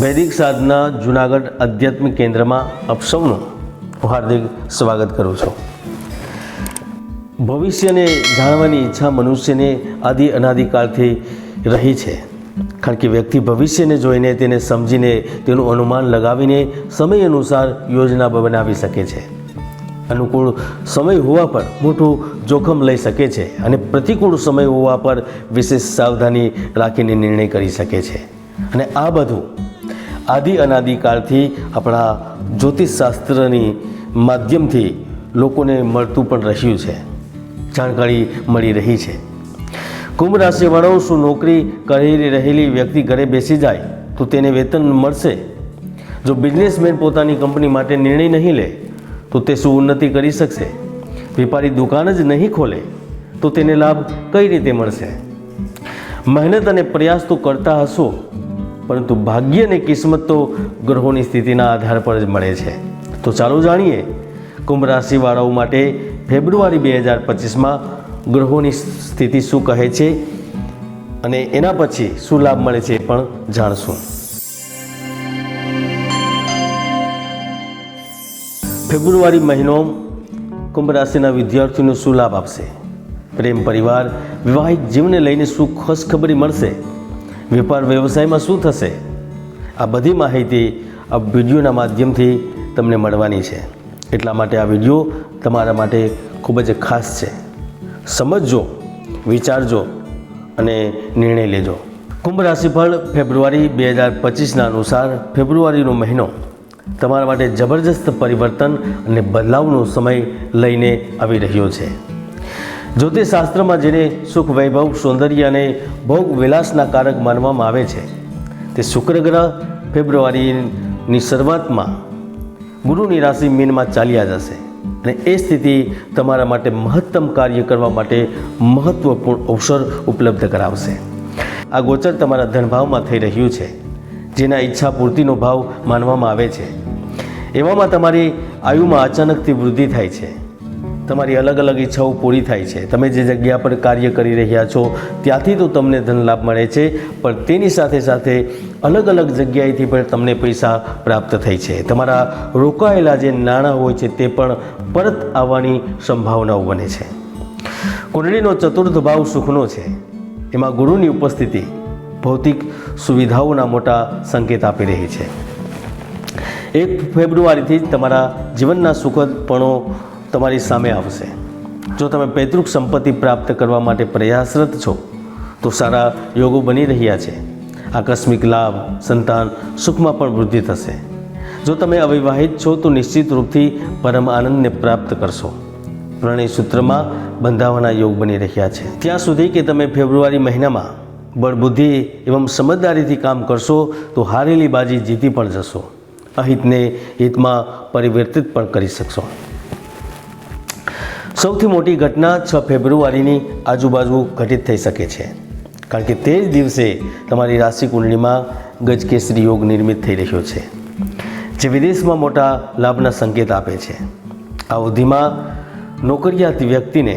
વૈદિક સાધના જુનાગઢ આધ્યાત્મિક કેન્દ્રમાં આપ સૌનું હાર્દિક સ્વાગત કરું છું. ભવિષ્યને જાણવાની ઈચ્છા મનુષ્યને આદિ અનાદિકાળથી રહી છે. કારણ કે વ્યક્તિ ભવિષ્યને જોઈને તેને સમજીને તેનું અનુમાન લગાવીને સમય અનુસાર યોજના બનાવી શકે છે. અનુકૂળ સમય હોવા પર મોટું જોખમ લઈ શકે છે અને પ્રતિકૂળ સમય હોવા પર વિશેષ સાવધાની રાખીને નિર્ણય કરી શકે છે. અને આ બધું આદિ અનાદિકાળથી આપણા જ્યોતિષશાસ્ત્રની માધ્યમથી લોકોને મળતું પણ રહ્યું છે. જાણકારી મળી રહી છે. કુંભ રાશિવાળાઓ શું નોકરી કરી રહેલી વ્યક્તિ ઘરે બેસી જાય તો તેને વેતન મળશે? જો બિઝનેસમેન પોતાની કંપની માટે નિર્ણય નહીં લે, તો તે શું ઉન્નતિ કરી શકશે? વેપારી દુકાન જ નહીં ખોલે, તો તેને લાભ કઈ રીતે મળશે? મહેનત અને પ્રયાસ તો કરતા હશો. પરંતુ ભાગ્ય અને કિસ્મત તો ગ્રહોની સ્થિતિના આધાર પર જ મળે છે. તો ચાલો જાણીએ, કુંભ રાશિવાળાઓ માટે ફેબ્રુઆરી બે હજાર પચીસમાં ગ્રહોની સ્થિતિ શું કહે છે અને એના પછી શું લાભ મળે છે એ પણ જાણશું. ફેબ્રુઆરી મહિનો કુંભ રાશિના વિદ્યાર્થીઓને શું લાભ આપશે? પ્રેમ પરિવાર વિવાહિક જીવને લઈને શું ખુશખબરી મળશે? વેપાર વ્યવસાયમાં શું થશે? આ બધી માહિતી આ વિડીયોના માધ્યમથી તમને મળવાની છે. એટલા માટે આ વીડિયો તમારા માટે ખૂબ જ ખાસ છે. સમજજો, વિચારજો અને નિર્ણય લેજો. કુંભ રાશિફળ ફેબ્રુઆરી બે હજાર પચીસના અનુસાર ફેબ્રુઆરીનો મહિનો તમારા માટે જબરજસ્ત પરિવર્તન અને બદલાવનો સમય લઈને આવી રહ્યો છે. જ્યોતિષશાસ્ત્રમાં જેને સુખ વૈભવ, સૌંદર્ય અને ભોગ વિલાસના કારક માનવામાં આવે છે, તે શુક્ર ગ્રહ ફેબ્રુઆરીની શરૂઆતમાં ગુરુની રાશિ મીનમાં ચાલ્યા જશે અને એ સ્થિતિ તમારા માટે મહત્તમ કાર્ય કરવા માટે મહત્વપૂર્ણ અવસર ઉપલબ્ધ કરાવશે. આ ગોચર તમારા ધનભાવમાં થઈ રહ્યું છે, જેના ઈચ્છા પૂર્તિનો ભાવ માનવામાં આવે છે. એવામાં તમારી આયુમાં અચાનકથી વૃદ્ધિ થાય છે. તમારી અલગ અલગ ઈચ્છાઓ પૂરી થાય છે. તમે જે જગ્યા પર કાર્ય કરી રહ્યા છો, ત્યાંથી તો તમને ધન લાભ મળે છે, પણ તેની સાથે સાથે અલગ અલગ જગ્યાએથી પણ તમને પૈસા પ્રાપ્ત થાય છે. તમારા રોકાયેલા જે નાણાં હોય છે, તે પણ પરત આવવાની સંભાવનાઓ બને છે. કુંડળીનો ચતુર્થ ભાવ સુખનો છે. એમાં ગુરુની ઉપસ્થિતિ ભૌતિક સુવિધાઓના મોટા સંકેત આપી રહી છે. એક ફેબ્રુઆરીથી જ તમારા જીવનના સુખદપણો તમારી સામે આવશે. જો તમે પૈતૃક સંપત્તિ પ્રાપ્ત કરવા માટે પ્રયાસરત છો, તો સારા યોગો બની રહ્યા છે. આકસ્મિક લાભ, સંતાન, સુખમાં પણ વૃદ્ધિ થશે. જો તમે અવિવાહિત છો, તો નિશ્ચિત રૂપથી પરમ આનંદને પ્રાપ્ત કરશો. પ્રણય સૂત્રમાં બંધાવાના યોગ બની રહ્યા છે. ત્યાં સુધી કે તમે ફેબ્રુઆરી મહિનામાં બળબુદ્ધિ એવં સમજદારીથી કામ કરશો, તો હારેલી બાજી જીતી પણ જશો. અહિતને હિતમાં પરિવર્તિત પણ કરી શકશો. સૌથી મોટી ઘટના છ ફેબ્રુઆરીની આજુબાજુ ઘટિત થઈ શકે છે. કારણ કે તે જ દિવસે તમારી રાશિ કુંડળીમાં ગજકેસરી યોગ નિર્મિત થઈ રહ્યો છે, જે વિદેશમાં મોટા લાભના સંકેત આપે છે. આ અવધિમાં નોકરિયાત વ્યક્તિને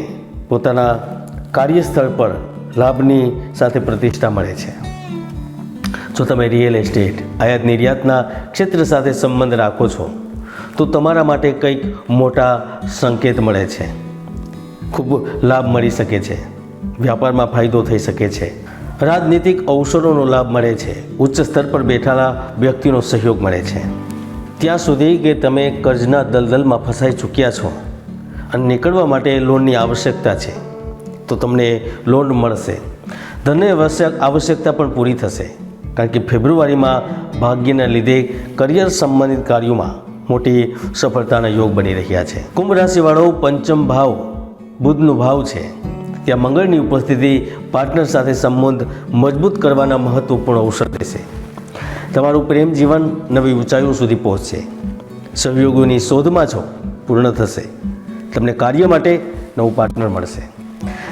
પોતાના કાર્યસ્થળ પર લાભની સાથે પ્રતિષ્ઠા મળે છે. જો તમે રિયલ એસ્ટેટ, આયાત નિર્યાતના ક્ષેત્ર સાથે સંબંધ રાખો છો, તો તમારા માટે કંઈક મોટા સંકેત મળે છે. ખૂબ લાભ મળી શકે છે. વ્યાપારમાં ફાયદો થઈ શકે છે. રાજનીતિક અવસરોનો લાભ મળે છે. ઉચ્ચ સ્તર પર બેઠેલા વ્યક્તિનો સહયોગ મળે છે. ત્યાં સુધી કે તમે કર્જના દલદલમાં ફસાઈ ચૂક્યા છો અને નીકળવા માટે લોનની આવશ્યકતા છે, તો તમને લોન મળશે. ધનની આવશ્યક આવશ્યકતા પણ પૂરી થશે, કારણ કે ફેબ્રુઆરીમાં ભાગ્યના લીધે કરિયર સંબંધિત કાર્યોમાં મોટી સફળતાના યોગ બની રહ્યા છે. કુંભ રાશિવાળો પંચમ ભાવ બુધનો ભાવ છે. ત્યાં મંગળની ઉપસ્થિતિ પાર્ટનર સાથે સંબંધ મજબૂત કરવાના મહત્વપૂર્ણ અવસર દેશે તમારું પ્રેમ જીવન નવી ઊંચાઈઓ સુધી પહોંચશે. સહયોગોની શોધમાં છો પૂર્ણ થશે. તમને કાર્ય માટે નવું પાર્ટનર મળશે.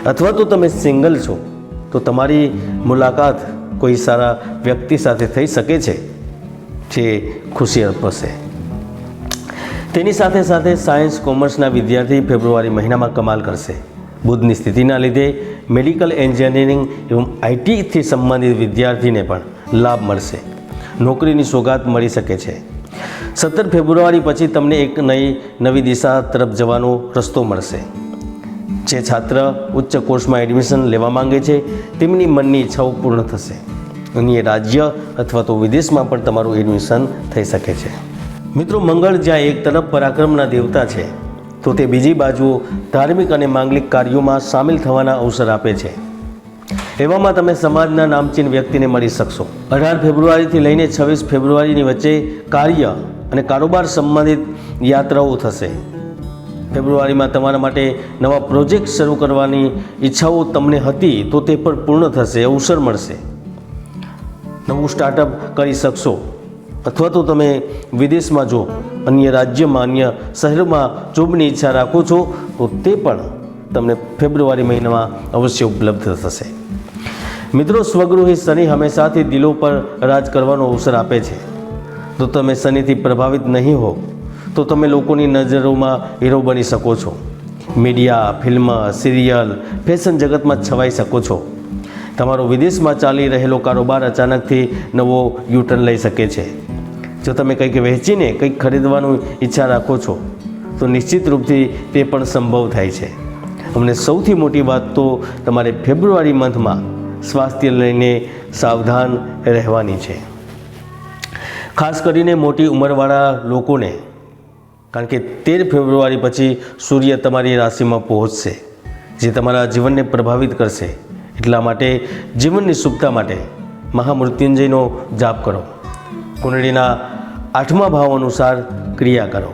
અથવા તો તમે સિંગલ છો, તો તમારી મુલાકાત કોઈ સારા વ્યક્તિ સાથે થઈ શકે છે, જે ખુશી અર્પશે. તેની સાથે સાથે સાયન્સ કોમર્સના વિદ્યાર્થી ફેબ્રુઆરી મહિનામાં કમાલ કરશે. બુધની સ્થિતિના લીધે મેડિકલ એન્જિનિયરિંગ એવં આઈટીથી સંબંધિત વિદ્યાર્થીને પણ લાભ મળશે. નોકરીની સોગાત મળી શકે છે. સત્તર ફેબ્રુઆરી પછી તમને એક નવી નવી દિશા તરફ જવાનો રસ્તો મળશે. જે છાત્ર ઉચ્ચ કોર્સમાં એડમિશન લેવા માંગે છે, તેમની મનની ઈચ્છાઓ પૂર્ણ થશે. અન્ય રાજ્ય અથવા તો વિદેશમાં પણ તમારું એડમિશન થઈ શકે છે. મિત્રો, મંગળ જ્યાં એક તરફ પરાક્રમના દેવતા છે, તો તે બીજી બાજુ ધાર્મિક અને માંગલિક કાર્યોમાં સામેલ થવાના અવસર આપે છે. એવામાં તમે સમાજના નામચીન વ્યક્તિને મળી શકશો. અઢાર ફેબ્રુઆરીથી લઈને છવ્વીસ ફેબ્રુઆરીની વચ્ચે કાર્ય અને કારોબાર સંબંધિત યાત્રાઓ થશે. ફેબ્રુઆરીમાં તમારા માટે નવા પ્રોજેક્ટ શરૂ કરવાની ઈચ્છાઓ તમને હતી તો તે પણ પૂર્ણ થશે, અવસર મળશે. નવું સ્ટાર્ટઅપ કરી શકશો. અથવા તો તમે વિદેશમાં જો અન્ય રાજ્યમાં અન્ય શહેરમાં જોબની ઈચ્છા રાખો છો, તો તે પણ તમને ફેબ્રુઆરી મહિનામાં અવશ્ય ઉપલબ્ધ થશે. મિત્રો, સ્વગૃહી શનિ હંમેશાથી દિલો પર રાજ કરવાનો અવસર આપે છે. તો તમે શનિથી પ્રભાવિત નહીં હો, તો તમે લોકોની નજરોમાં હીરો બની શકો છો. મીડિયા, ફિલ્મ, સિરિયલ, ફેશન જગતમાં છવાઈ શકો છો. તમારો વિદેશમાં ચાલી રહેલો કારોબાર અચાનકથી નવો યુટર્ન લઈ શકે છે. જો તમે કંઈક વહેંચીને કંઈક ખરીદવાનું ઈચ્છા રાખો છો, તો નિશ્ચિત રૂપથી તે પણ સંભવ થાય છે. અમને સૌથી મોટી વાત તો તમારે ફેબ્રુઆરી મંથમાં સ્વાસ્થ્ય લઈને સાવધાન રહેવાની છે. ખાસ કરીને મોટી ઉંમરવાળા લોકોને, કારણ કે તેર ફેબ્રુઆરી પછી સૂર્ય તમારી રાશિમાં પહોંચશે, જે તમારા જીવનને પ્રભાવિત કરશે. એટલા માટે જીવનની શુભતા માટે મહામૃત્યુંજયનો જાપ કરો. કુંડળીના આઠમા ભાવ અનુસાર ક્રિયા કરો.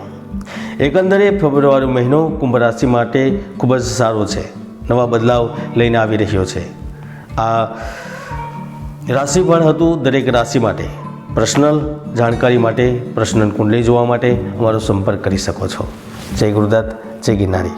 એકંદરે ફેબ્રુઆરી મહિનો કુંભ રાશિ માટે ખૂબ જ સારો છે. નવા બદલાવ લઈને આવી રહ્યો છે. આ રાશિફળ હતું દરેક રાશિ માટે. પર્સનલ જાણકારી માટે, પર્સનલ કુંડલી જોવા માટે અમારો સંપર્ક કરી શકો છો. જય ગુરુદત્ત, જય ગિરનારી.